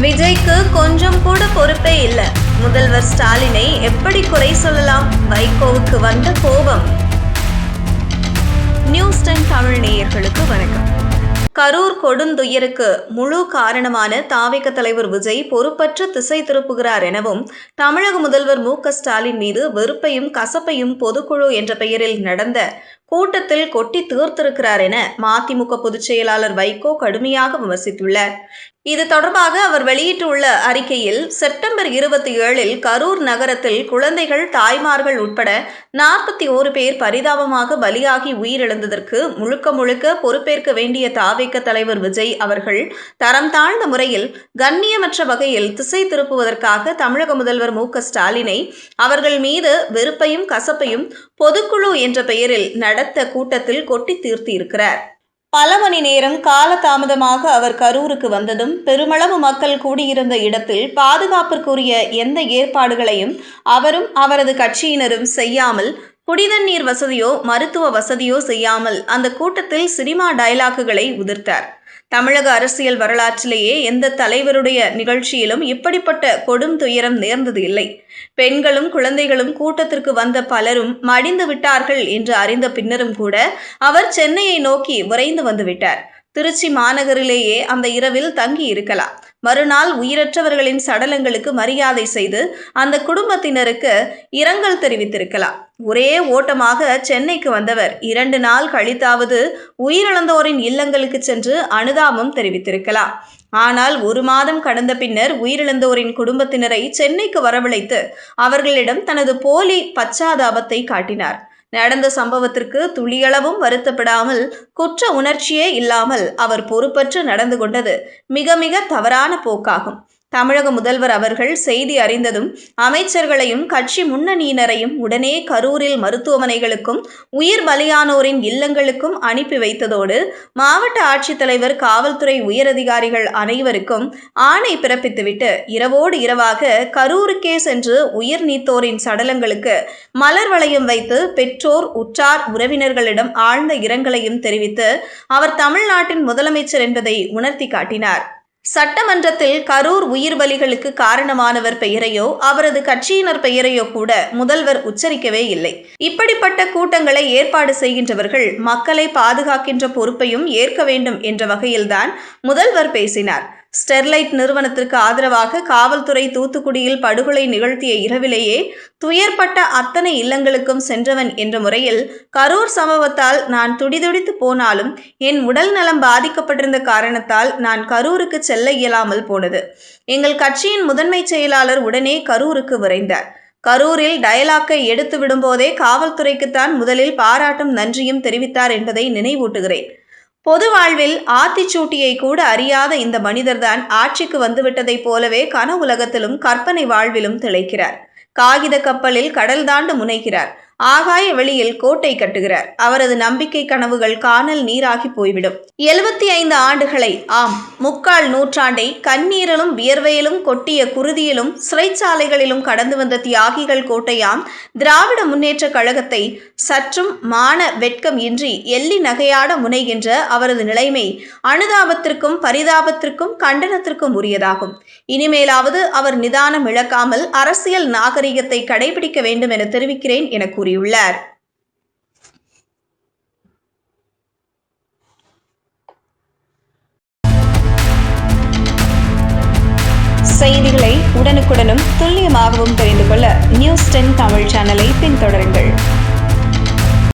விஜய்க்கு கொஞ்சம் கூட பொறுப்பே இல்ல. முதல்வர் ஸ்டாலினை எப்படி குறை சொல்லலாம்? வைகோவுக்கு வந்த கோபம். நியூஸ் டென் தமிழ் நேயர்களுக்கு வணக்கம். கரூர் கொடுந்துயருக்கு முழு காரணமான தாவேக தலைவர் விஜய் பொறுப்பற்ற திசை திருப்புகிறார் எனவும் தமிழக முதல்வர் மு ஸ்டாலின் மீது வெறுப்பையும் கசப்பையும் பொதுக்குழு என்ற பெயரில் நடந்த கூட்டத்தில் கொட்டி தீர்த்திருக்கிறார் என மதிமுக பொதுச் செயலாளர் வைகோ கடுமையாக விமர்சித்துள்ளார். இது தொடர்பாக அவர் வெளியிட்டுள்ள அறிக்கையில் செப்டம்பர் இருபத்தி ஏழில் கரூர் நகரத்தில் குழந்தைகள் தாய்மார்கள் உட்பட நாற்பத்தி ஓரு பேர் பரிதாபமாக பலியாகி உயிரிழந்ததற்கு முழுக்க முழுக்க பொறுப்பேற்க வேண்டிய தாவேக்க தலைவர் விஜய் அவர்கள் தரம் தாழ்ந்த முறையில் கண்ணியமற்ற வகையில் திசை திருப்புவதற்காக தமிழக முதல்வர் மு க ஸ்டாலினை அவர்கள் மீது வெறுப்பையும் கசப்பையும் பொதுக்குழு என்ற பெயரில் நடத்த கூட்டத்தில் கொட்டி தீர்த்தியிருக்கிறார் பல மணி நேரம் காலதாமதமாக அவர் கரூருக்கு வந்ததும் பெருமளவு மக்கள் கூடியிருந்த இடத்தில் பாதுகாப்பிற்குரிய எந்த ஏற்பாடுகளையும் அவரும் அவரது கட்சியினரும் செய்யாமல் குடிதண்ணீர் வசதியோ மருத்துவ வசதியோ செய்யாமல் அந்த கூட்டத்தில் சினிமா டயலாக்குகளை உதிர்த்தார். தமிழக அரசியல் வரலாற்றிலேயே எந்த தலைவருடைய நிகழ்ச்சியிலும் இப்படிப்பட்ட கொடும் துயரம் நேர்ந்தது இல்லை. பெண்களும் குழந்தைகளும் கூட்டத்திற்கு வந்த பலரும் மடிந்து விட்டார்கள் என்று அறிந்த பின்னரும் கூட அவர் சென்னையை நோக்கி விரைந்து வந்துவிட்டார் திருச்சி மாநகரிலேயே அந்த இரவில் தங்கி இருக்கலாம். மறுநாள் உயிரற்றவர்களின் சடலங்களுக்கு மரியாதை செய்து அந்த குடும்பத்தினருக்கு இரங்கல் தெரிவித்திருக்கலாம். ஒரே ஓட்டமாக சென்னைக்கு வந்தவர் இரண்டு நாள் கழித்தாவது உயிரிழந்தோரின் இல்லங்களுக்கு சென்று அனுதாபம் தெரிவித்திருக்கலாம். ஆனால் ஒரு மாதம் கடந்த பின்னர் உயிரிழந்தோரின் குடும்பத்தினரை சென்னைக்கு வரவழைத்து அவர்களிடம் தனது போலி பச்சாதாபத்தை காட்டினார். நடந்த சம்பவத்திற்கு துளியளவும் வருத்தப்படாமல் குற்ற உணர்ச்சியே இல்லாமல் அவர் பொறுப்பற்று நடந்து கொண்டது மிக மிக தவறான போக்காகும். தமிழக முதல்வர் அவர்கள் செய்தி அறிந்ததும் அமைச்சர்களையும் கட்சி முன்னணியினரையும் உடனே கரூரில் மருத்துவமனைகளுக்கும் உயிர் பலியானோரின் இல்லங்களுக்கும் அனுப்பி வைத்ததோடு மாவட்ட ஆட்சித்தலைவர் காவல்துறை உயரதிகாரிகள் அனைவருக்கும் ஆணை பிறப்பித்துவிட்டு இரவோடு இரவாக கரூருக்கே சென்று உயிர் நீத்தோரின் சடலங்களுக்கு மலர் வளையம் வைத்து பெற்றோர் உற்றார் உறவினர்களிடம் ஆழ்ந்த இரங்கலையும் தெரிவித்து அவர் தமிழ்நாட்டின் முதலமைச்சர் என்பதை உணர்த்தி காட்டினார். சட்டமன்றத்தில் கரூர் உயிர் பலிகளுக்கு காரணமானவர் பெயரையோ அவரது கட்சியினர் பெயரையோ கூட முதல்வர் உச்சரிக்கவே இல்லை. இப்படிப்பட்ட கூட்டங்களை ஏற்பாடு செய்கின்றவர்கள் மக்களை பாதுகாக்கின்ற பொறுப்பையும் ஏற்க வேண்டும் என்ற வகையில்தான் முதல்வர் பேசினார். ஸ்டெர்லைட் நிறுவனத்திற்கு ஆதரவாக காவல்துறை தூத்துக்குடியில் படுகொலை நிகழ்த்திய இரவிலேயே துயர்பட்ட அத்தனை இல்லங்களுக்கும் சென்றவன் என்ற முறையில் கரூர் சம்பவத்தால் நான் துடிதுடித்து போனாலும் என் உடல் நலம் பாதிக்கப்பட்டிருந்த காரணத்தால் நான் கரூருக்கு செல்ல இயலாமல் போனது. எங்கள் கட்சியின் முதன்மை செயலாளர் உடனே கரூருக்கு விரைந்தார். கரூரில் டயலாக்கை எடுத்து விடும்போதே காவல்துறைக்குத்தான் முதலில் பாராட்டும் நன்றியும் தெரிவித்தார் என்பதை நினைவூட்டுகிறேன். பொது வாழ்வில் ஆத்திச்சூட்டியை கூட அறியாத இந்த மனிதர்தான் ஆட்சிக்கு வந்துவிட்டதைப் போலவே கன உலகத்திலும் கற்பனை வாழ்விலும் திளைக்கிறார். காகித கப்பலில் கடல் தாண்டு முனைகிறார். ஆகாய வெளியில் கோட்டை கட்டுகிறார். அவரது நம்பிக்கை கனவுகள் காணல் நீராகி போய்விடும். எழுபத்தி ஐந்து ஆண்டுகளை ஆம் முக்கால் நூற்றாண்டை கண்ணீரலும் வியர்வையிலும் கொட்டிய குருதியிலும் சிறைச்சாலைகளிலும் கடந்து வந்த தியாகிகள் கோட்டையாம் திராவிட முன்னேற்ற கழகத்தை சற்றும் மான வெட்கம் இன்றி எள்ளி நகையாட முனைகின்ற அவரது நிலைமை அனுதாபத்திற்கும் பரிதாபத்திற்கும் கண்டனத்திற்கும் உரியதாகும். இனிமேலாவது அவர் நிதானம் இழக்காமல் அரசியல் நாகரிகத்தை கடைபிடிக்க வேண்டும் என தெரிவிக்கிறேன் என கூறியுள்ளார். செய்திகளை உடனுக்குடனும் துல்லியமாகவும் தெரிந்து கொள்ள நியூஸ் டென் தமிழ் சேனலை பின்தொடருங்கள்.